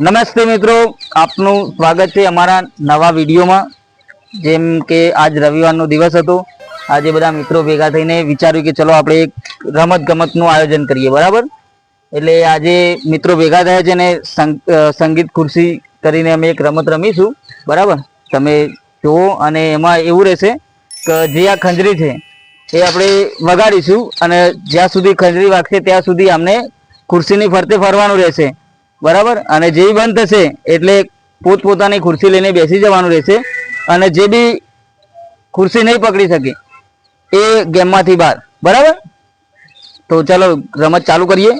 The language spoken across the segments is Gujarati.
નમસ્તે મિત્રો, આપનું સ્વાગત છે અમારા નવા વિડીયોમાં. જેમ કે આજ રવિવારનો દિવસ હતો, આજે બધા મિત્રો ભેગા થઈને વિચાર્યું કે ચલો આપણે એક રમત ગમતનું આયોજન કરીએ, બરાબર? એટલે આજે મિત્રો ભેગા થયા છે અને સંગ- સંગીત ખુરશી કરીને અમે એક રમત રમીશું, બરાબર? તમે જુઓ અને એમાં એવું રહેશે કે જે આ ખંજરી છે, એ આપણે વગાડીશું અને જ્યાં સુધી ખંજરી વાગશે ત્યાં સુધી અમને ખુરશીની ફરતે ફરવાનું રહેશે. બરાબર? અને જેવી બંધ થશે એટલે પોતપોતાની ખુરશી લઈને બેસી જવાનું રહેશે અને જે બી ખુરશી નહીં પકડી શકે એ ગેમમાંથી બહાર. બરાબર? તો ચાલો રમત ચાલુ કરીએ.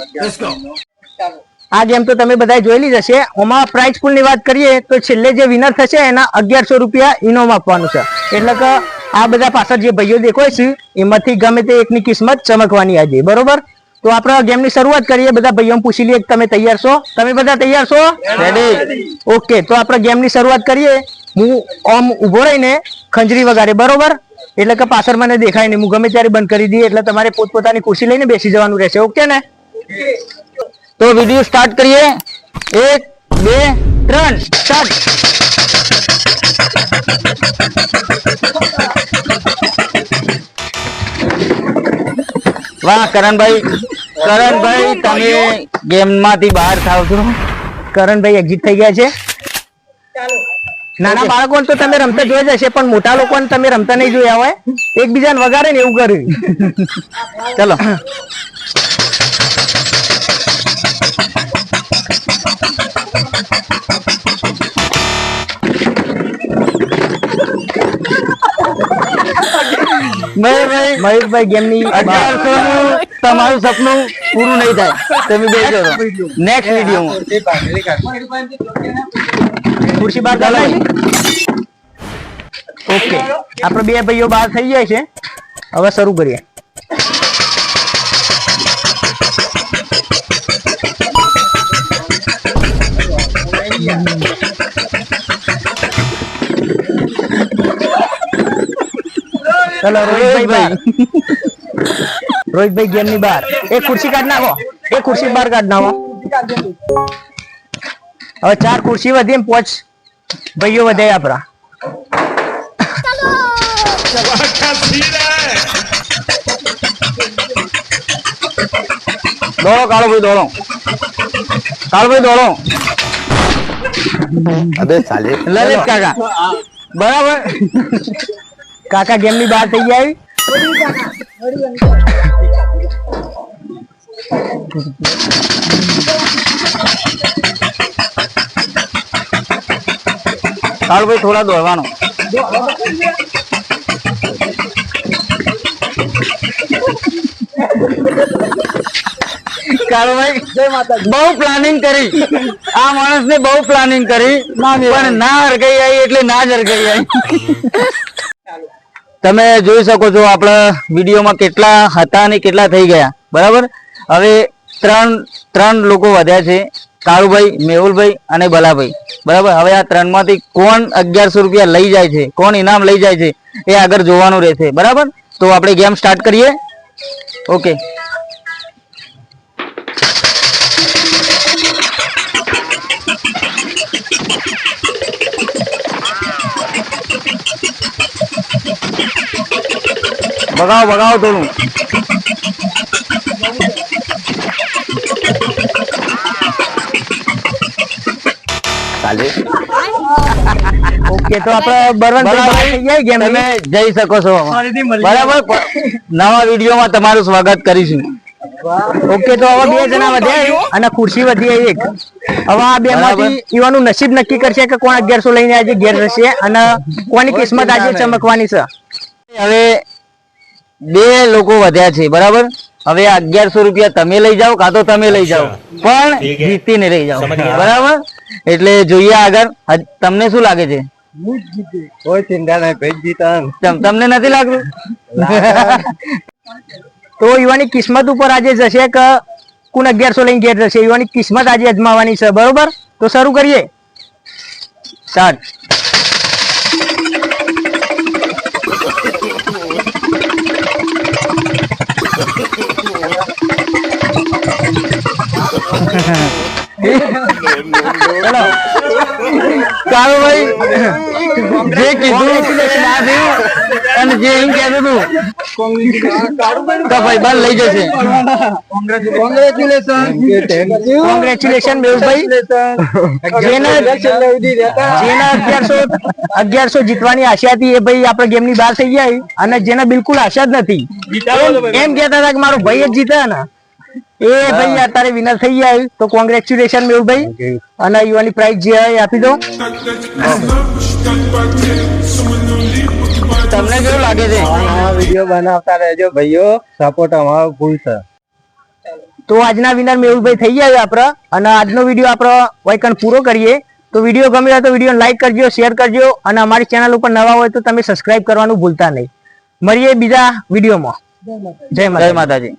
આ ગેમ તો તમે બધા જોયેલી જ હશે. ઓમાં પ્રાઇઝ પુલની વાત કરીએ તો છેલ્લે જે વિનર થશે એના અગિયારસો રૂપિયા ઇનોમ આપવાનું છે. એટલે કે આ બધા પાછળ જે ભાઈઓ દેખાય છે એમાંથી ગમે તે એકની કિસ્મત ચમકવાની આજે. બરોબર? તો આપણે ગેમની શરૂઆત કરીએ. બધા ભાઈઓ પૂછી લઈએ તમે તૈયાર છો? તમે બધા તૈયાર છો? રેડી ઓકે તો આપણે ગેમની શરૂઆત કરીએ. હું ઓમ ઊભો રહીને ખંજરી વગાડે બરોબર? એટલે કે પાછળ મને દેખાય નહીં. હું ગમે ત્યારે બંધ કરી દઈએ એટલે તમારે પોતપોતાની ખુશી લઈને બેસી જવાનું રહેશે. ઓકે ને? તો વીડિયો સ્ટાર્ટ કરીએ. એક બે ત્રણ સ્ટાર્ટ વાહ કરણભાઈ. કરણભાઈ તમે ગેમમાંથી બહાર થાવ છો? કરણભાઈ એક્ઝિટ થઈ ગયા છે? નાના બાળકો તો તમે રમતા જોઈ જ હશે પણ મોટા લોકો તમે રમતા નહીં જોયા હોય. એકબીજાને વગાડે ને એવું કર્યું ચલો. મયુરભાઈ મયુરભાઈ ગેમની અઢારસો નું તમારું સપનું પૂરું નહીં થાય. તમે બેસો નેક્સ્ટ વીડિયો ખુરશી બહાર ઓકે આપણે બે ભાઈઓ બહાર થઈ જાય છે. હવે શરૂ કરીએ. ચલો રોહિતભાઈ રોહિતભાઈ ગેમની બહાર. એક ખુરશી કાઢ નાખો. એક ખુરશી બહાર કાઢ નાખો. હવે ચાર ખુરશી વધી એમ પોચ ભાઈઓ વધે આપણા. દોડો કાળોભાઈ દોડો. કાળોભાઈ દોડો. અબે સાલે લલિત કાકા. બરાબર? કાકા ગેમની બહાર થઈ ગયા કાળોભાઈ થોડા દોડવાનો. કાળુભાઈ બહુ પ્લાનિંગ કરી. આ માણસ ને બહુ પ્લાનિંગ કરી. પણ ના હરગાઈ આવી એટલે ના જ હરગાઈ આવી. તમે જોઈ શકો છો આપણા વિડીયોમાં કેટલા હતા અને કેટલા થઈ ગયા. બરાબર? હવે ત્રણ ત્રણ લોકો વધ્યા છે. કાળુભાઈ, મેહુલભાઈ અને બલાભાઈ. બરાબર? હવે આ ત્રણમાંથી કોણ અગિયારસો રૂપિયા લઈ જાય છે? કોણ ઇનામ લઈ જાય છે? એ આગળ જોવાનું રહેશે. બરાબર? તો આપણે ગેમ સ્ટાર્ટ કરીએ. ઓકે. બગાવ બગાવ થોડું. સાલે ઓકે તો આપણે બરવંતભાઈ બહાર થઈ ગયા ગેમ તમે જઈ શકો છો. બરાબર? નવા વિડીયોમાં તમારું સ્વાગત કરીશું. ઓકે તો હવે બે જણા વધ્યા અને ખુરશી વધી એક. હવે આ બે માંથી ઈવાનું નસીબ નક્કી કરશે કે કોણ અગિયારસો લઈને આજે ઘેર રહેશે અને કોની કિસ્મત આજે ચમકવાની છે? હવે બે લોકો વધ્યા છે બરાબર? હવે અગિયારસો રૂપિયા તમે લઈ જાઓ કાં તો તમે લઈ જાઓ. પણ જીતીને લઈ જાઓ. બરાબર? એટલે જોઈએ આગળ. તમને શું લાગે છે? કોઈ ચિંતા નહીં જીતા તમને નથી લાગતું? તો યુવાની કિસ્મત ઉપર આજે જશે કે કોણ અગિયારસો લઈને ઘેર જશે. યુવાની કિસ્મત આજે અજમાવાની છે બરોબર? તો શરૂ કરીએ. સ્ટાર્ટ જે કીધું ના થયું અને જે એમ કહેતું હતું તો ભાઈ બાર લઈ જશે. કોંગ્રેચ્યુલેશન મેહુલભાઈ. જેને જેને અગિયારસો અગિયારસો જીતવાની આશા હતી એ ભાઈ આપડે ગેમની બહાર થઈ ગયા અને જેને બિલકુલ આશા જ નથી. એમ- કેતા હતા કે મારો ભાઈ જ જીતા ને. એ ભાઈ અત્યારે વિનર થઈ ગયા તો કોંગ્રેચ્યુલેશન મેહુલભાઈ અને યુવાની પ્રાઇઝ જે હોય આપી દો. તમને કેવું લાગે છે? આ વીડિયો બનાવતા રહેજો ભાઈઓ. સપોર્ટ અમારો ફૂલ છે. તો આજના વિનર મેહુલભાઈ થઈ ગયા આપણે. અને આજનો વીડિયો આપણે વાયકણ પૂરો કરીએ. તો વીડિયો ગમ્યો હોય તો વીડિયો લાઈક કરજો શેર કરજો. અને અમારી ચેનલ ઉપર નવા હોય તો તમે સબસ્ક્રાઇબ કરવાનું ભૂલતા નહીં. મળીએ બીજા વિડીયોમાં જય જય માતાજી.